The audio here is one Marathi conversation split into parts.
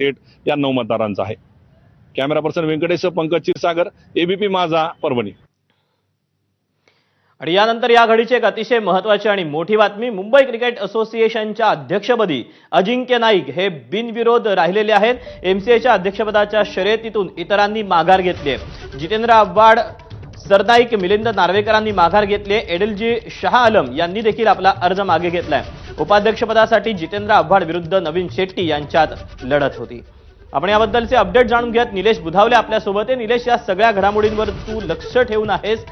थेट या नऊ मतदारांचा आहे. Camera person Venkatesh Pankaj Kshirsagar ABP Majha Parbhani. आणि यानंतर या घडीची एक अतिशय महत्वाची आणि मोठी बातमी मुंबई क्रिकेट असोसिएशनच्या अध्यक्षपदी अजिंक्य नाईक हे बिनविरोध राहिलेले आहेत. एमसीएच्या अध्यक्षपदाच्या शर्यतीतून इतरांनी माघार घेतली आहे. जितेंद्र आव्हाड सरनाईक मिलिंद नार्वेकरांनी माघार घेतली आहे. एडलजी शाह आलम यांनी देखील आपला अर्ज मागे घेतलाय. उपाध्यक्षपदासाठी जितेंद्र आव्हाड विरुद्ध नवीन शेट्टी यांच्यात लढत होती. आपण याबद्दलचे अपडेट जाणून घेत निलेश बुधावले आपल्यासोबत आहे. निलेश या सगळ्या घडामोडींवर तू लक्ष ठेवून आहेस.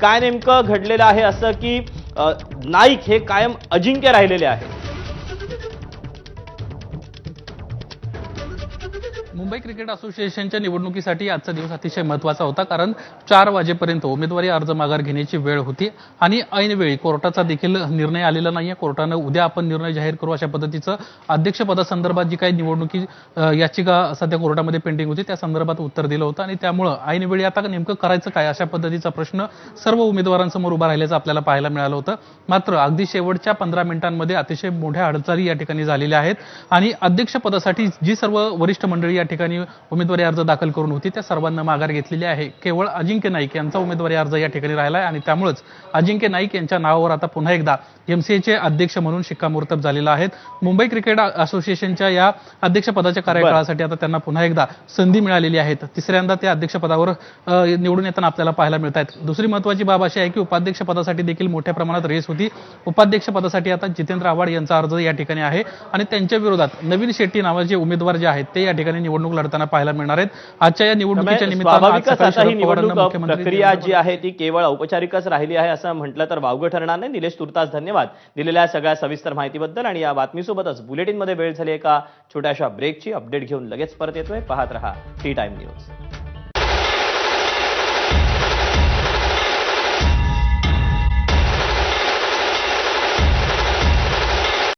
काय नेमकं घडलेलं आहे असं की नाईक हे कायम अजिंक्य राहिलेले आहे मुंबई क्रिकेट असोसिएशनच्या निवडणुकीसाठी आजचा दिवस अतिशय महत्त्वाचा होता कारण चार वाजेपर्यंत उमेदवारी अर्ज माघार घेण्याची वेळ होती आणि ऐनवेळी कोर्टाचा देखील निर्णय आलेला नाहीये. कोर्टानं उद्या आपण निर्णय जाहीर करू अशा पद्धतीचं अध्यक्षपदासंदर्भात जी काही निवडणुकी याचिका सध्या कोर्टामध्ये पेंडिंग होती त्या संदर्भात उत्तर दिलं होतं आणि त्यामुळं ऐनवेळी आता नेमकं करायचं काय अशा पद्धतीचा प्रश्न सर्व उमेदवारांसमोर उभा राहिल्याचं आपल्याला पाहायला मिळालं होतं. मात्र अगदी शेवटच्या पंधरा मिनिटांमध्ये अतिशय मोठ्या अडचणी या ठिकाणी झालेल्या आहेत आणि अध्यक्षपदासाठी जी सर्व वरिष्ठ मंडळी या ठिकाणी उमेदवारी अर्ज दाखल करून होती. त्या सर्वांना माघार घेतलेली आहे. केवळ अजिंक्य नाईक यांचा उमेदवारी अर्ज या ठिकाणी राहिला आहे आणि त्यामुळेच अजिंक्य नाईक यांच्या नावावर आता पुन्हा एकदा एमसीएचे अध्यक्ष म्हणून शिक्कामोर्तब झालेला आहे मुंबई क्रिकेट असोसिएशनच्या या अध्यक्षपदाच्या कार्यकाळासाठी आता त्यांना पुन्हा एकदा संधी मिळालेली आहे. तिसऱ्यांदा त्या अध्यक्षपदावर निवडून येताना आपल्याला पाहायला मिळत आहेत. दुसरी महत्वाची बाब अशी आहे की उपाध्यक्षपदासाठी देखील मोठ्या प्रमाणात रेस होती. उपाध्यक्षपदासाठी आता जितेंद्र आव्हाड यांचा अर्ज या ठिकाणी आहे. आणि त्यांच्या विरोधात नवीन शेट्टी नावाचे उमेदवार जे आहेत ते या ठिकाणी निवडणूक लढताना पाहायला मिळणार आहेत. आजच्या या निवडणुकीच्या निमित्तानं प्रक्रिया जी आहे ती केवळ औपचारिकच राहिली आहे असं म्हटलं तर वावगं ठरणार नाही. निलेश तुर्तास धन्यवाद. दिलेल्या सगळ्या सविस्तर माहितीबद्दल आणि या बातमीसोबतच बुलेटिनमध्ये वेळ झाली एका छोट्याशा ब्रेकची अपडेट घेऊन लगेच परत येतोय. पाहत रहा टी टाइम न्यूज